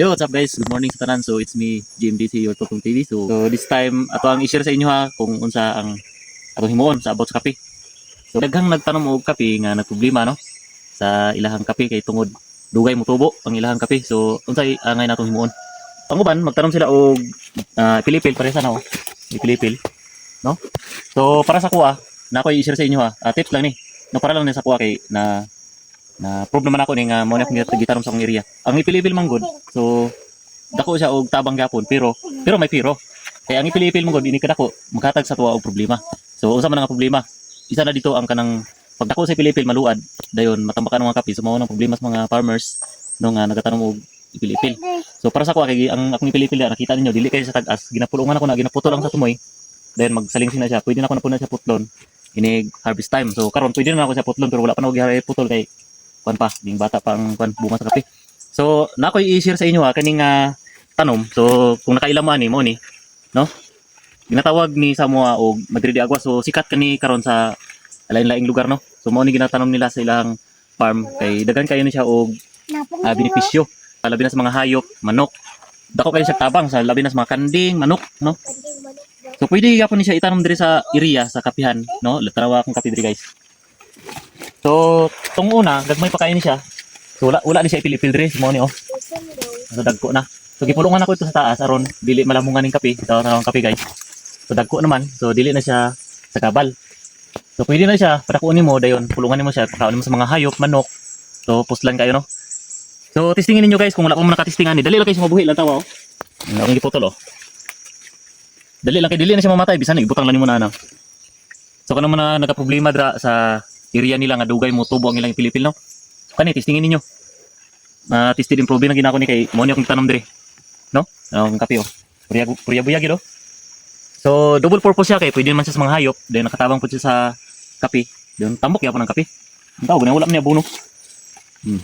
Yo, what's up guys? Good morning sa tanan. So it's me, GMDC, your Totong TV. So, so this time, ato ang i-share sa inyo ha kung unsa ang atong himuon sa about sa kape. So daghang nagtanom og kape nga nagproblema no sa ilahang kape kay tungod dugay mo tubo ang ilahang kape. So unsay angay natong himuon? Ang uban magtanom sila og uh, pilipil pare sa no. Pilipil, no? So para sa kuha, na ako i-share sa inyo ha. Ah, tips lang ni. No para lang ni sa kuha kay na na problema na ako ni nga mo na gitarom sa akong area. Ang ipilipil man gud. So dako siya og tabang gapon pero pero may pero. Kaya ang ipilipil mo gud ini kadako maghatag sa tuwa og problema. So unsa man ang problema? Isa na dito ang kanang pagdako sa pilipil maluad dayon matambakan mga kapi so mao nang problema sa mga farmers no nga nagatanom og ipilipil. So para sa ko kay ang akong ipilipil na nakita ninyo dili kay sa tag-as ginapulungan ako na ginaputol lang sa tumoy. Dayon magsaling na siya. Pwede na ako na po na siya putlon. Inig harvest time. So karon pwede na ako siya putlon pero wala pa na og putol kay kuan pa, ding bata pa ang kuan bunga sa kape. So, na ako i-share sa inyo ha kaning ah, tanom. So, kung nakailam mo ani mo ni, no? Ginatawag ni Samoa og Madrid de Agua. So, sikat kani karon sa lain-laing lugar no. So, mao ni ginatanom nila sa ilang farm kay dagan kayo ni siya og ah, benepisyo. Labi na sa mga hayop, manok. Dako kayo siya tabang sa labi na sa mga kanding, manok, no? So pwede gyapon ni siya itanom diri sa area sa kapihan, no? Tarawa akong kape diri guys. So, tong una, gagmay pa kayo ni siya. So, wala, wala ni siya ipilipil diri, mo ni oh. So, dagko na. So, gipulungan ako ito sa taas, aron, dili malamungan ng kape. Ito ang kape guys. So, dagko naman. So, dili na siya sa kabal. So, pwede na siya, para kunin mo, dayon, pulungan mo siya, pakaunin mo sa mga hayop, manok. So, puslan kayo, no? So, testingin ninyo guys, kung wala pa mo nakatestingan ni, dali lang kayo sa mabuhi lang tawa, oh. Ang akong giputol, oh. Dali lang kay dili na siya mamatay, bisan ibutang lang nimo na, ano. So, kung naman na nagka-problema dra sa area nila nga dugay mo tubo ang ilang pilipil no. Kani testingin ninyo. Na uh, tested improve na ginako ni kay mo ni akong tanom dire. No? Ang kape oh. Purya purya buya gid oh. So double purpose siya kay pwede man siya sa mga hayop, then nakatabang po siya sa kape. Then tambok yapon ang kape. Ang tao gani wala niya buno. Hmm.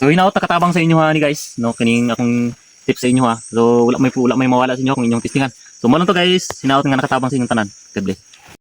So hinaot ta katabang sa inyo ha ni guys, no kaning akong tips sa inyo ha. So wala may wala may mawala sa inyo kung inyong testingan. So mo to guys, hinaot nga nakatabang sa inyong tanan. God bless.